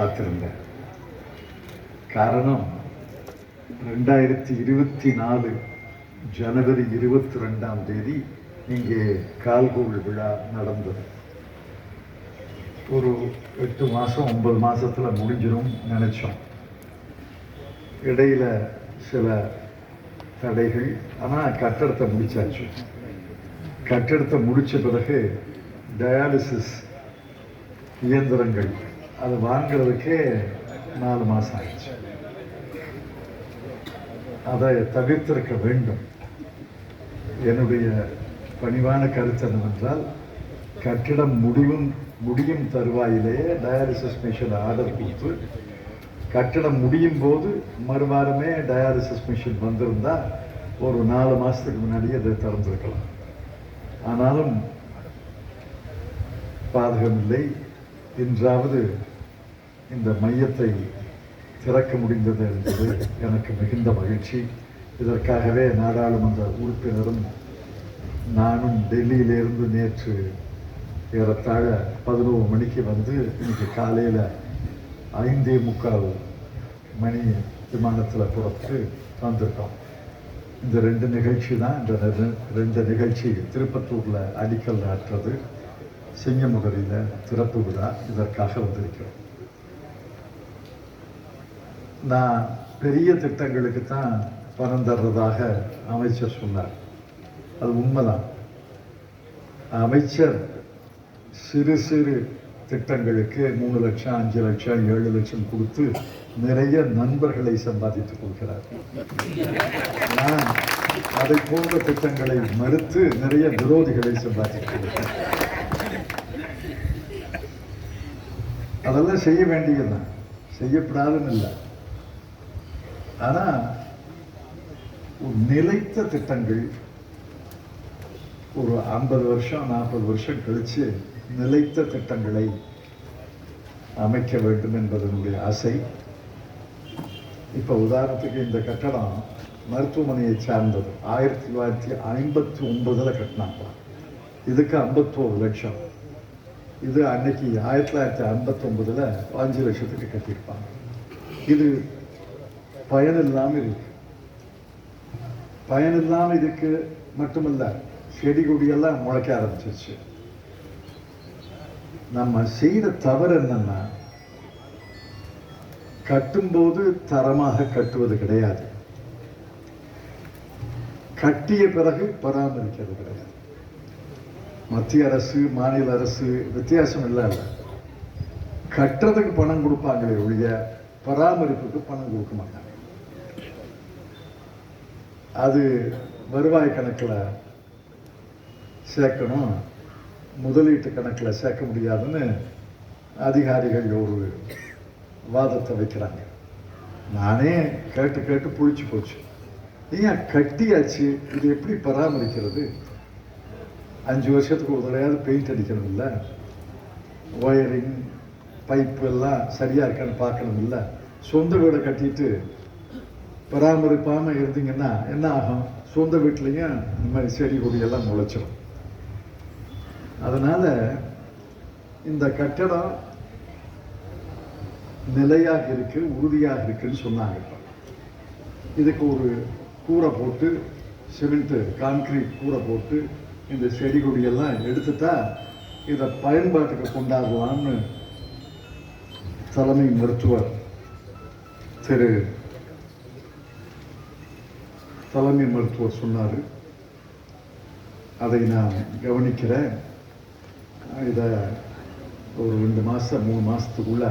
காத்திருந்தேன் காரணம் ரெண்டாயிரத்தி இருபத்தி நாலு ஜனவரி இருபத்தி ரெண்டாம் தேதி இங்கே கால்கோள் விழா நடந்தது. ஒரு எட்டு மாதம் ஒன்பது மாசத்துல முடிஞ்சிடும் நினச்சோம். இடையில சில தடைகள் ஆனால் கட்டடத்தை முடிச்சாச்சு. கட்டடத்தை முடிச்ச பிறகு டயாலிசிஸ் இயந்திரங்கள் அது வாங்குறதுக்கே நாலு மாதம் ஆயிடுச்சு. அதை தவிர்த்திருக்க வேண்டும். என்னுடைய பணிவான கருத்து என்னவென்றால் கட்டிடம் முடிவும் முடியும் தருவாயிலேயே டயாலிசிஸ் மிஷின் ஆர்டர் கொடுத்து கட்டிடம் முடியும் போது மறுவாரமே டயாலிசிஸ் மிஷின் வந்திருந்தால் ஒரு நாலு மாதத்துக்கு முன்னாடியே அதை திறந்திருக்கலாம். ஆனாலும் பாதகமில்லை இன்றாவது இந்த மையத்தை திறக்க முடிந்தது என்பது எனக்கு மிகுந்த மகிழ்ச்சி. இதற்காகவே நாடாளுமன்ற உறுப்பினரும் நானும் டெல்லியிலிருந்து நேற்று ஏறத்தாழ பதினோரு மணிக்கு வந்து இன்னைக்கு காலையில் ஐந்தே முக்கால் மணி விமானத்தில் புறப்பட்டு வந்திருக்கோம் இந்த ரெண்டு நிகழ்ச்சி தான் இந்த ரெண்டு- ரெண்டு நிகழ்ச்சி திருப்பத்தூரில் அடிக்கல் நாட்டுறது. சிங்கமுகரியில் திறப்பு விழா இதற்காக வந்திருக்கிறோம். நான் பெரிய திட்டங்களுக்கு தான் பணம் தர்றதாக அமைச்சர் சொன்னார். அது உண்மைதான். அமைச்சர் சிறு சிறு திட்டங்களுக்கு மூணு லட்சம் அஞ்சு லட்சம் ஏழு லட்சம் கொடுத்து நிறைய நண்பர்களை சம்பாதித்துக் கொள்கிறார். நான் அதை போன்ற திட்டங்களை மறுத்து நிறைய விரோதிகளை சம்பாதித்துக் அதெல்லாம் செய்ய வேண்டியதுதான். செய்யப்படாதுன்னு இல்லை. ஆனா ஒரு நிலைத்த திட்டங்கள் ஒரு ஐம்பது வருஷம் நாற்பது வருஷம் கழிச்சு நிலைத்த திட்டங்களை அமைக்க வேண்டும் என்பதனுடைய ஆசை. இப்போ உதாரணத்துக்கு இந்த கட்டடம் மருத்துவமனையை சார்ந்தது. ஆயிரத்தி தொள்ளாயிரத்தி ஐம்பத்தி ஒன்பதுல கட்டினாங்க. இதுக்கு ஐம்பத்தோரு லட்சம். இது அன்னைக்கு ஆயிரத்தி தொள்ளாயிரத்தி ஐம்பத்தொம்பதில் அஞ்சு லட்சத்துக்கு கட்டியிருப்பாங்க. இது பயன் இல்லாமல் இருக்கு. பயனில்லாமல் இதுக்கு மட்டுமல்ல செடி கொடியெல்லாம் முளைக்க ஆரம்பிச்சிருச்சு. நம்ம செய்த தவறு என்னன்னா கட்டும்போது தரமாக கட்டுவது கிடையாது. கட்டிய பிறகு பராமரிக்கிறது கிடையாது. மத்திய அரசு மாநில அரசு வித்தியாசம் இல்லை கட்டுறதுக்கு பணம் கொடுப்பாங்களே ஒழிய பராமரிப்புக்கு பணம் கொடுக்க மாட்டாங்க. அது வருவாய் கணக்கில் சேர்க்கணும். முதலீட்டு கணக்கில் சேர்க்க முடியாதுன்னு அதிகாரிகள் ஒரு வாதத்தை வைக்கிறாங்க. நானே கேட்டு கேட்டு புளிச்சு போச்சு. ஏன் கட்டியாச்சு? இது எப்படி பராமரிக்கிறது? அஞ்சு வருஷத்துக்கு ஒரு தடையாவது பெயிண்ட் அடிக்கணும் இல்லை ஒயரிங் பைப்பு எல்லாம் சரியாக இருக்கான்னு பார்க்கணும் இல்லை சொந்த வீடை கட்டிட்டு பராமரிப்பாமல் இருந்தீங்கன்னா என்ன ஆகும்? சொந்த வீட்லேயும் இந்த மாதிரி செடி கொடியெல்லாம் முளைச்சிடும் அதனால் இந்த கட்டடம் நிலையாக இருக்கு உறுதியாக இருக்குன்னு சொன்னாங்க இதுக்கு ஒரு கூரை போட்டு சிமெண்ட்டு கான்கிரீட் கூரை போட்டு இந்த செடி கொடியெல்லாம் எடுத்துட்டா இதை பயன்பாட்டுக்கு கொண்டாடலாம்னு தலைமை மருத்துவர் திரு தலைமை மருத்துவர் சொன்னார். அதை நான் கவனிக்கிறேன். இதை ஒரு ரெண்டு மாதம் மூணு மாதத்துக்குள்ள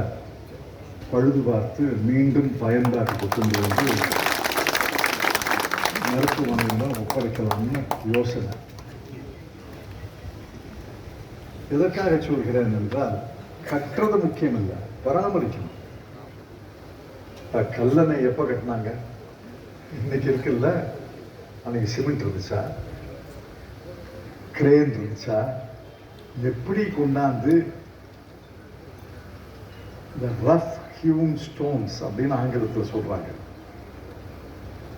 பழுது பார்த்து மீண்டும் பயன்பாட்டுக்கு கொண்டு வந்து மருத்துவமனையில் ஒப்படைக்கலாம்னு யோசனை. எதற்காக சொல்கிறேன் என்றால் கட்டுறது முக்கியம் இல்லை பராமரிக்கணும் கல்லணை எப்போ கட்டினாங்க? இன்னைக்கு இருக்குல்ல? அன்னைக்கு சிமெண்ட் இருந்துச்சா? கிரேன் இருந்துச்சா? எப்படி கொண்டாந்து இந்த ரஃப் ஹியூம் ஸ்டோன்ஸ் அப்படின்னு ஆங்கிலத்தில் சொல்றாங்க.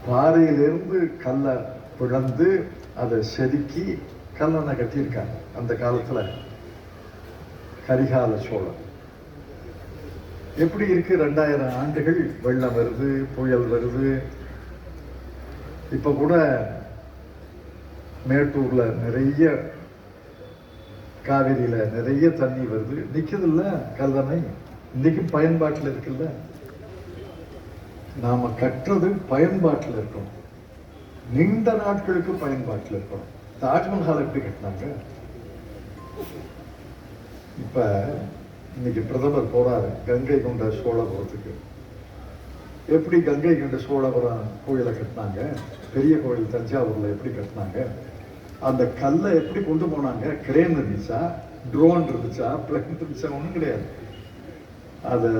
பாறையிலிருந்து கல்லை பிழந்து அதை செதுக்கி கல்லணை கட்டியிருக்காங்க அந்த காலத்துல. கரிகால சோழன் எப்படி இருக்கு ரெண்டாயிரம் ஆண்டுகள்? வெள்ளம் வருது புயல் வருது. இப்போ கூட மேட்டூர்ல நிறைய காவிரியில் நிறைய தண்ணி வருது. நிக்குதுல்ல கல்லணை இன்னைக்கும் பயன்பாட்டில் இருக்குல்ல? நாம கற்றது பயன்பாட்டில் இருக்கணும். நீண்ட நாட்களுக்கு பயன்பாட்டில் இருக்கணும். தாஜ்மஹால் எப்படி கட்டினாங்க? இப்போ இன்னைக்கு பிரதமர் போகிறாரு கங்கை கொண்ட சோழபுரத்துக்கு. எப்படி கங்கை கொண்ட சோழபுரம் கோயிலை கட்டினாங்க? பெரிய கோயில் தஞ்சாவூரில் எப்படி கட்டினாங்க? அந்த கல்லை எப்படி கொண்டு போனாங்க? கிரேன் இருந்துச்சா? ட்ரோன் இருந்துச்சா? பிளேன் இருந்துச்சா? ஒன்றும் கிடையாது. அதை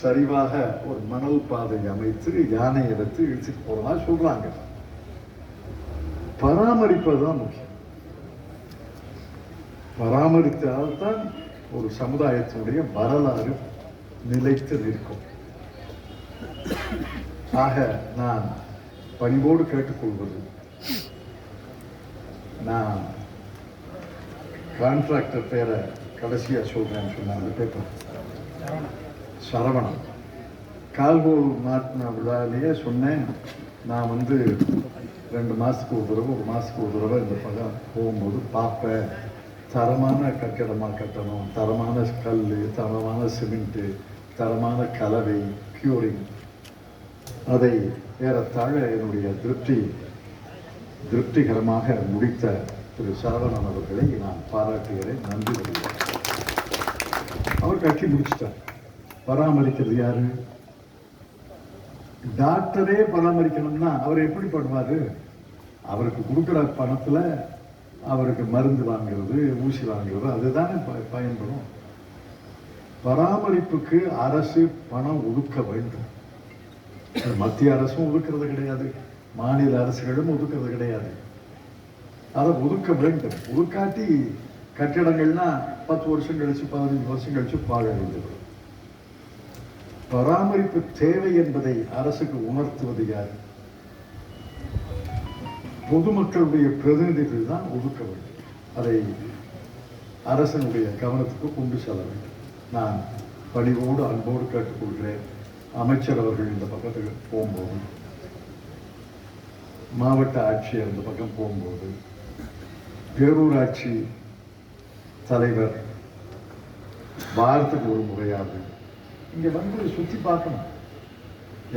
சரிவாக ஒரு மணல் பாதை அமைத்து யானையை எடுத்து இழுத்துட்டு போகிறதா சொல்கிறாங்க பராமரிப்பது தான் முக்கியம். பராமரித்தால்தான் ஒரு சமுதாயத்தினுடைய வரலாறு நிலைத்து நிற்கும். ஆக நான் பணிவோடு கேட்டுக்கொள்வது நான் கான்ட்ராக்டர் பேரை கடைசியாக சொல்றேன்னு சொன்னாங்க பேப்பர் சரவணன். கால்கோல் மாட்டின விழாலேயே சொன்னேன் நான் வந்து ரெண்டு மாதத்துக்கு ஒரு தடவை ஒரு மாதத்துக்கு ஒரு தடவை இந்த படம் போகும்போது பார்ப்பேன். தரமான கட்டிடமாக கட்டணும் தரமான கல் தரமான சிமெண்ட்டு தரமான கலவை க்யூரிங். அதை ஏறத்தாழ என்னுடைய திருப்தி திருப்திகரமாக முடித்த திரு சரவணன் அவர்களை நான் பாராட்டுகிறேன். நன்றி வருகிறேன் அவர் கட்டி முடிச்சிட்டார். பராமரிக்கிறது யாரு? டாக்டரே பராமரிக்கணும்னா அவர் எப்படி பண்ணுவார்? அவருக்கு கொடுக்குற பணத்தில் அவருக்கு மருந்து வாங்கிறது ஊசி வாங்கிறது அதுதானே ப- பயன்படும். பராமரிப்புக்கு அரசு பணம் ஒதுக்க வேண்டும். மத்திய அரசும் ஒதுக்கிறது கிடையாது. மாநில அரசுகளும் ஒதுக்கிறது கிடையாது. அதை ஒதுக்க வேண்டும். ஒதுக்காட்டி கட்டிடங்கள்னா பத்து வருஷம் கழிச்சு பதினஞ்சு வருஷம் கழிச்சு பாழடைந்து பராமரிப்பு தேவை என்பதை அரசுக்கு உணர்த்துவது யார்? பொதுமக்களுடைய பிரதிநிதிகள் தான் ஒதுக்க வேண்டும் அதை அரசனுடைய கவனத்துக்கு கொண்டு செல்ல வேண்டும். நான் பணிவோடு அன்போடு கேட்டுக்கொள்கிறேன். அமைச்சர் அவர்கள் இந்த பக்கத்துக்கு போகும்போது மாவட்ட ஆட்சியர் இந்த பக்கம் போகும்போது பேரூராட்சி தலைவர் வாரத்துக்கு ஒரு முறையாவது இங்கே வந்து சுத்தி பார்க்கணும்.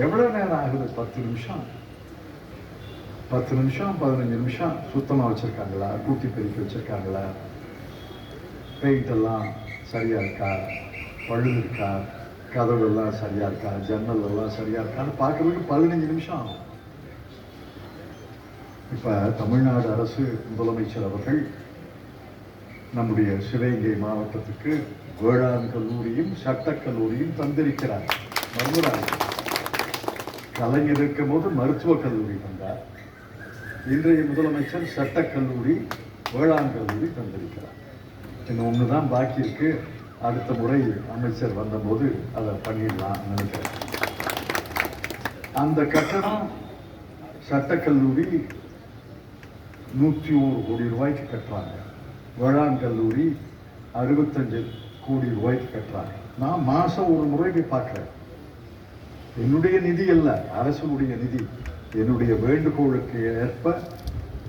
எவ்வளவு நேரம் ஆகுது? பத்து நிமிஷம். பத்து நிமிஷம் பதினஞ்சு நிமிஷம் சுத்தமாக வச்சுருக்காங்களா? கூட்டி பெருக்கி வச்சுருக்காங்களா? பெயிண்டெல்லாம் சரியாக இருக்கா? பழுது இருக்கா கதவு சரியாக இருக்கா? ஜன்னல் எல்லாம் சரியாக இருக்கான்னு பார்க்குறதுக்கு பதினஞ்சு நிமிஷம் ஆகும். இப்போ தமிழ்நாடு அரசு முதலமைச்சர் அவர்கள் நம்முடைய சிவகங்கை மாவட்டத்துக்கு வேளாண் கல்லூரியும் சட்டக்கல்லூரியும் தந்திருக்கிறார். மறுபுறாங்க கலைஞர் இருக்கும் போது மருத்துவக் கல்லூரி வந்தார். இன்றைய முதலமைச்சர் சட்டக் கல்லூரி வேளாண் கல்லூரி தந்திருக்கிறார். இன்னும் ஒன்று தான் பாக்கி இருக்கு. அடுத்த முறை அமைச்சர் வந்தபோது அதை பண்ணிடலாம் நினைக்கிறேன். அந்த கட்டணம் சட்டக்கல்லூரி நூற்றி ஒரு கோடி ரூபாய்க்கு கட்டுறாங்க. வேளாண் கல்லூரி அறுபத்தஞ்சு கோடி ரூபாய்க்கு கட்டுறாங்க. நான் மாதம் ஒரு முறை பார்க்குறேன். என்னுடைய நிதி அல்ல அரசுடைய நிதி. என்னுடைய வேண்டுகோளுக்கு ஏற்ப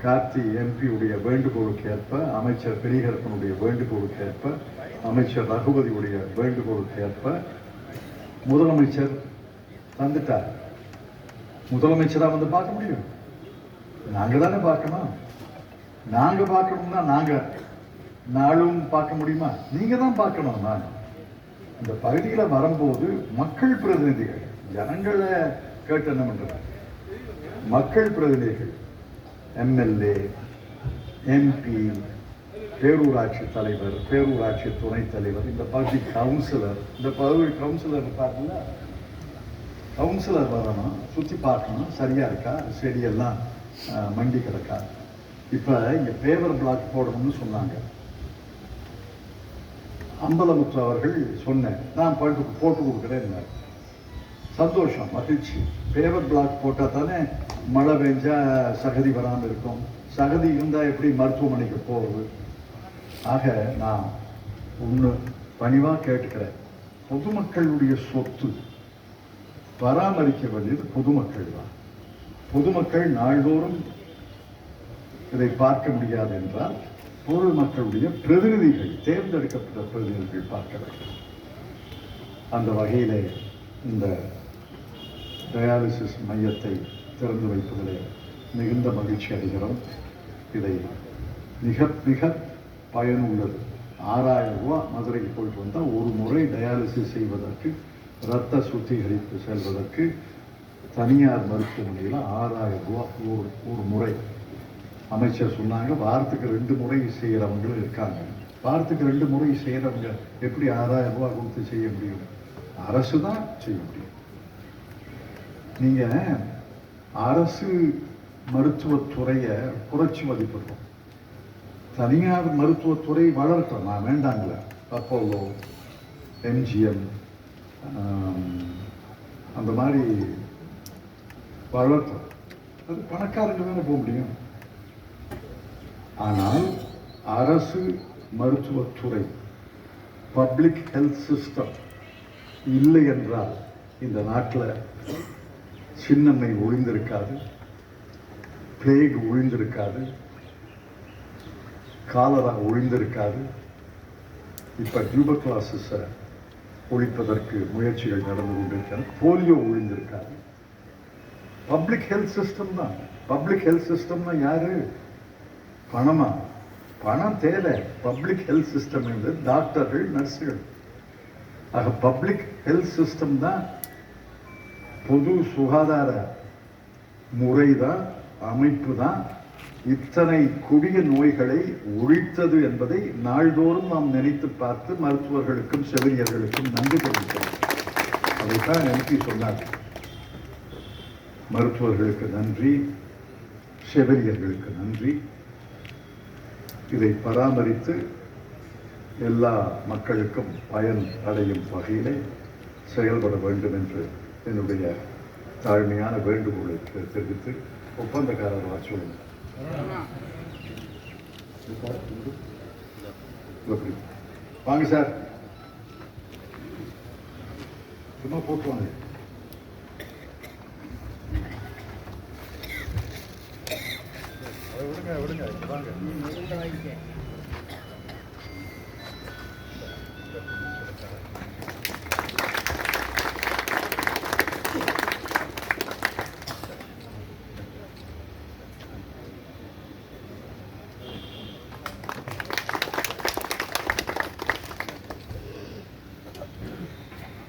கார்த்தி எம்பியுடைய வேண்டுகோளுக்கு ஏற்ப அமைச்சர் பெரியகரப்பனுடைய வேண்டுகோளுக்கு ஏற்ப அமைச்சர் ரகுபதியுடைய வேண்டுகோளுக்கு ஏற்ப முதலமைச்சர் வந்துட்டார். முதலமைச்சராக வந்து பார்க்க முடியும். நாங்கள் தானே பார்க்கணும். நாங்கள் பார்க்கணும்னா நாங்கள் நாளும் பார்க்க முடியுமா? நீங்கள் தான் பார்க்கணும் நான். இந்த பகுதியில் வரும்போது மக்கள் பிரதிநிதிகள் ஜனங்களை கேட்டு என்ன பண்ணுறாங்க மக்கள் பிரதிநிதிகள் எம்எல்ஏ எம்பி பேரூராட்சி தலைவர் பேரூராட்சி துணைத் தலைவர் இந்த பகுதி கவுன்சிலர் இந்த பகுதி கவுன்சிலர் இருப்பாருல்ல கவுன்சிலர் வரணும் சுற்றி பார்க்கணும் சரியாக இருக்கா? செடியெல்லாம் மண்டி கிடக்கா? இப்போ இங்கே பேவர் பிளாக் போடணும்னு சொன்னாங்க. அம்பலமுத்து அவர்கள் சொன்னேன். நான் போட்டு போட்டு கொடுக்குறேன் சந்தோஷம் மகிழ்ச்சி. பேவர் பிளாக் போட்டால் தானே மழை பெஞ்சா சகதி வராமல் இருக்கும். சகதி இருந்தால் எப்படி மருத்துவமனைக்கு போகிறது ஆக நான் ஒன்று பணிவாக கேட்டுக்கிறேன். பொதுமக்களுடைய சொத்து பராமரிக்க வேண்டியது பொதுமக்கள் தான். பொதுமக்கள் நாள்தோறும் இதை பார்க்க முடியாது என்றால் பொருள் மக்களுடைய பிரதிநிதிகள் தேர்ந்தெடுக்கப்பட்ட பிரதிநிதிகள் பார்க்க வேண்டும். அந்த வகையிலே இந்த டயாலிசிஸ் மையத்தை திறந்து வைப்பதிலே மிகுந்த மகிழ்ச்சி அடைகிறோம். இதை மிக மிக பயனுள்ளது. ஆறாயிரம் ரூபாய் மதுரைக்கு போயிட்டு வந்தால் ஒரு முறை டயாலிசிஸ் செய்வதற்கு இரத்த சுத்திகரிப்பு செல்வதற்கு தனியார் மருத்துவமனையில் ஆறாயிரம் ரூபா ஒரு ஒரு முறை. அமைச்சர் சொன்னாங்க வாரத்துக்கு ரெண்டு முறை செய்கிறவங்களும் இருக்காங்க. வாரத்துக்கு ரெண்டு முறை செய்கிறவங்க எப்படி ஆறாயிரம் ரூபாய் கொடுத்து செய்ய முடியும்? அரசு தான் செய்ய முடியும். நீங்க அரசு மருத்துவத்துறையை புரட்சி மதிப்பிடுறோம் தனியார் மருத்துவத்துறை வளரட்டும். நான் வேண்டாங்கள அப்போலோ எம்ஜிஎம் அந்த மாதிரி வளர்த்தோம் அது பணக்காரங்க தானே போக முடியும். ஆனால் அரசு மருத்துவத்துறை பப்ளிக் ஹெல்த் சிஸ்டம் இல்லை என்றால் இந்த நாட்டில் சின்னம்மை ஒழிந்திருக்காது பிளேக் ஒழிந்திருக்காது காலரா ஒழிந்திருக்காது. இப்போ டியூபக்ளாசிஸை ஒழிப்பதற்கு முயற்சிகள் நடந்து கொண்டிருக்கிறது. போலியோ ஒழிந்திருக்காது. பப்ளிக் ஹெல்த் சிஸ்டம் தான். பப்ளிக் ஹெல்த் சிஸ்டம்னா யாரு? பணமா? பணம் தேவை. பப்ளிக் ஹெல்த் சிஸ்டம் என்று டாக்டர்கள் நர்ஸுகள் ஆக பப்ளிக் ஹெல்த் சிஸ்டம் தான் பொது சுகாதார முறை தான் அமைப்பு தான் இத்தனை கொடிய நோய்களை ஒழித்தது என்பதை நாள்தோறும் நாம் நினைத்து பார்த்து மருத்துவர்களுக்கும் செவிலியர்களுக்கும் நன்றி தெரிவித்தோம் அதைத்தான் எம்பி சொன்னார். மருத்துவர்களுக்கு நன்றி செவிலியர்களுக்கு நன்றி. இதை பராமரித்து எல்லா மக்களுக்கும் பயன் அடையும் வகையிலே செயல்பட வேண்டும் என்று என்னுடைய தாழ்மையான வேண்டுகோளை தெரிவித்து ஒப்பந்தக்காரர் வர சொல்லுங்க வாங்க சார். சும்மா போட்டு வாங்க. விடுங்க விடுங்க வாங்க.